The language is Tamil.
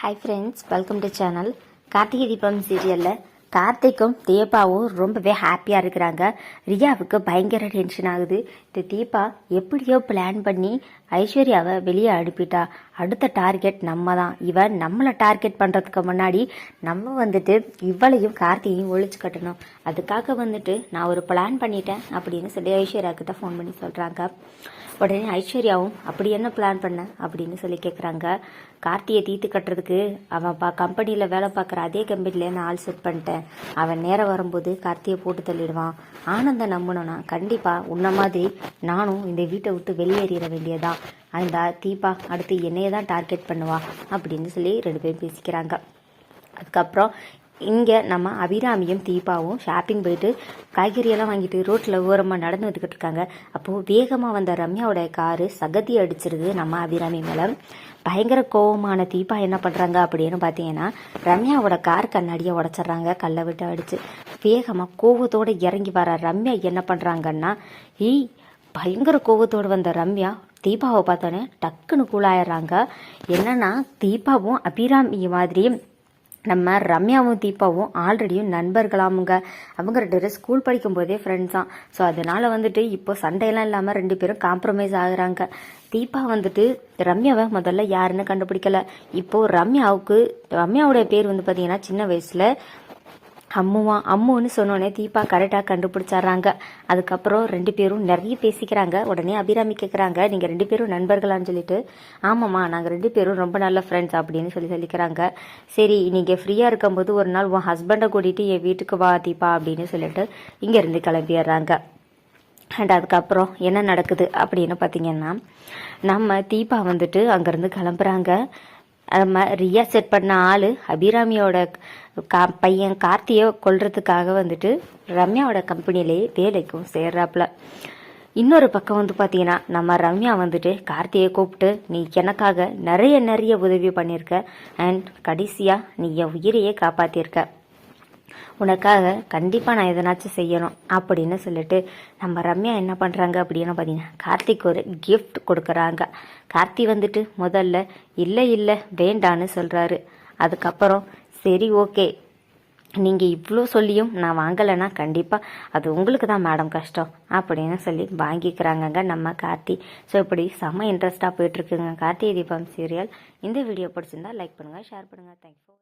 Hi friends welcome to channel Karthigai Deepam சீரியலில் கார்த்திக்கும் தீபாவும் ரொம்பவே ஹாப்பியாக இருக்கிறாங்க. ரியாவுக்கு பயங்கர டென்ஷன் ஆகுது. இந்த தீபா எப்படியோ பிளான் பண்ணி ஐஸ்வர்யாவை வெளியே அனுப்பிட்டா. அடுத்த டார்கெட் நம்ம தான் இவன் நம்மளை டார்கெட் பண்ணுறதுக்கு முன்னாடி நம்ம வந்துட்டு இவளையும் கார்த்தியையும் ஒழிச்சு கட்டணும். அதுக்காக வந்துட்டு நான் ஒரு பிளான் பண்ணிட்டேன் அப்படின்னு சொல்லி ஐஸ்வர்யாவுக்கு தான் ஃபோன் பண்ணி சொல்கிறாங்க உடனே ஐஸ்வர்யாவும் அப்படி என்ன பிளான் பண்ண? அப்படின்னு சொல்லி கேட்குறாங்க கார்த்தியை தீத்து கட்டுறதுக்கு அவன் பா கம்பெனியில் வேலை பார்க்குற அதே கம்பெனியில் நான் ஆள் செட் பண்ணிட்டேன். அவன் நேரம் வரும்போது கார்த்தியை போட்டு தள்ளிடுவான். ஆனந்த நம்பணும்னா கண்டிப்பாக உன்ன மாதிரி நானும் இந்த வீட்டை விட்டு வெளியேறிட வேண்டியதான் அந்த தீபா அடுத்து என்னையை தான் டார்கெட் பண்ணுவா அப்படின்னு சொல்லி ரெண்டு பேரும் பேசிக்கிறாங்க. அதுக்கப்புறம் இங்கே நம்ம அபிராமியும் தீபாவும் ஷாப்பிங் போயிட்டு காய்கறியெல்லாம் வாங்கிட்டு ரோட்டில் ஓரமாக நடந்து வந்துக்கிட்டு இருக்காங்க. அப்போது வேகமாக வந்த ரம்யாவோட காரு சகதி அடிச்சிருது நம்ம அபிராமி மேலே. பயங்கர கோவமான தீபா என்ன பண்ணுறாங்க அப்படின்னு பார்த்தீங்கன்னா ரம்யாவோட கார் கண்ணாடியை உடச்சிட்றாங்க கல்லை விட்டு அடிச்சு. வேகமாக கோவத்தோடு இறங்கி வர ரம்யா என்ன பண்ணுறாங்கன்னா ஈ பயங்கர கோவத்தோடு வந்த ரம்யா தீபாவை பார்த்தோன்னே டக்குன்னு கூலாயிடுறாங்க என்னன்னா தீபாவும் அபிராமி மாதிரி நம்ம ரம்யாவும் தீபாவும் ஆல்ரெடியும் நண்பர்களாமுங்க. அவங்க ரெண்டு பேரும் ஸ்கூல் படிக்கும் போதே ஃப்ரெண்ட்ஸ் தான் ஸோ அதனால வந்துட்டு இப்போ சண்டையெல்லாம் இல்லாமல் ரெண்டு பேரும் காம்ப்ரமைஸ் ஆகுறாங்க. தீபா வந்துட்டு ரம்யாவை முதல்ல யாருன்னு கண்டுபிடிக்கல. இப்போ ரம்யாவுக்கு ரம்யாவுடைய பேர் வந்து பார்த்தீங்கன்னா சின்ன வயசுல அம்முவா அம்முன்னு சொன்னோடனே தீபா கரெக்டாக கண்டுபிடிச்சாராங்க அதுக்கப்புறம் ரெண்டு பேரும் நிறைய பேசிக்கிறாங்க. உடனே அபிராமி கேட்குறாங்க நீங்கள் ரெண்டு பேரும் நண்பர்களான்னு சொல்லிட்டு ஆமாம்மா நாங்கள் ரெண்டு பேரும் ரொம்ப நல்ல ஃப்ரெண்ட்ஸ் அப்படின்னு சொல்லி சொல்லிக்கிறாங்க. சரி நீங்கள் ஃப்ரீயாக இருக்கும்போது ஒரு நாள் உன் ஹஸ்பண்டை கூட்டிகிட்டு என் வீட்டுக்கு வா தீபா அப்படின்னு சொல்லிட்டு இங்கேருந்து கிளம்பிடுறாங்க. அண்ட் அதுக்கப்புறம் என்ன நடக்குது அப்படின்னு பார்த்தீங்கன்னா நம்ம தீபா வந்துட்டு அங்கேருந்து கிளம்புறாங்க. நம்ம ரியா செட் பண்ண ஆள் அபிராமியோட கா பையன் கார்த்தியை கொள்றதுக்காக வந்துட்டு ரம்யாவோட கம்பெனியிலேயே வேலைக்கும் சேர்றாப்புல. இன்னொரு பக்கம் வந்து பார்த்தீங்கன்னா நம்ம ரம்யா வந்துட்டு கார்த்தியை கூப்பிட்டு நீ எனக்காக நிறைய நிறைய உதவி பண்ணியிருக்க. அண்ட் கடைசியாக நீ என் உயிரையே காப்பாற்றிருக்க உனக்காக கண்டிப்பாக நான் எதனாச்சும் செய்யணும் அப்படின்னு சொல்லிட்டு நம்ம ரம்யா என்ன பண்ணுறாங்க அப்படின்னு பார்த்தீங்கன்னா கார்த்திக் ஒரு கிஃப்ட் கொடுக்குறாங்க. கார்த்தி வந்துட்டு முதல்ல இல்லை இல்லை வேண்டான்னு சொல்கிறாரு அதுக்கப்புறம் சரி ஓகே. நீங்கள் இவ்வளோ சொல்லியும் நான் வாங்கலைன்னா கண்டிப்பாக அது உங்களுக்கு தான் மேடம் கஷ்டம் அப்படின்னு சொல்லி வாங்கிக்கிறாங்கங்க நம்ம கார்த்தி. ஸோ இப்படி செம்ம இன்ட்ரெஸ்ட்டாக போயிட்டுருக்குங்க கார்த்திகை தீபம் சீரியல் இந்த வீடியோ பிடிச்சிருந்தா லைக் பண்ணுங்கள் ஷேர் பண்ணுங்கள் தேங்க்யூ